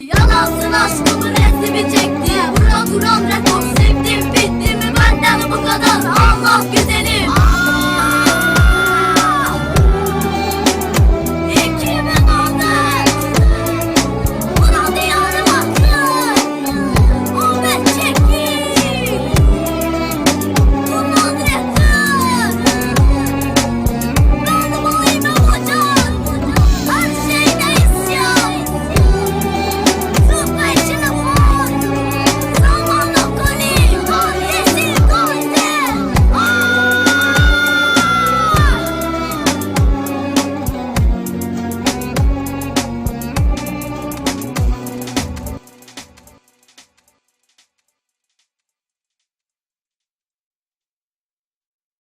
Yalansın aşkım.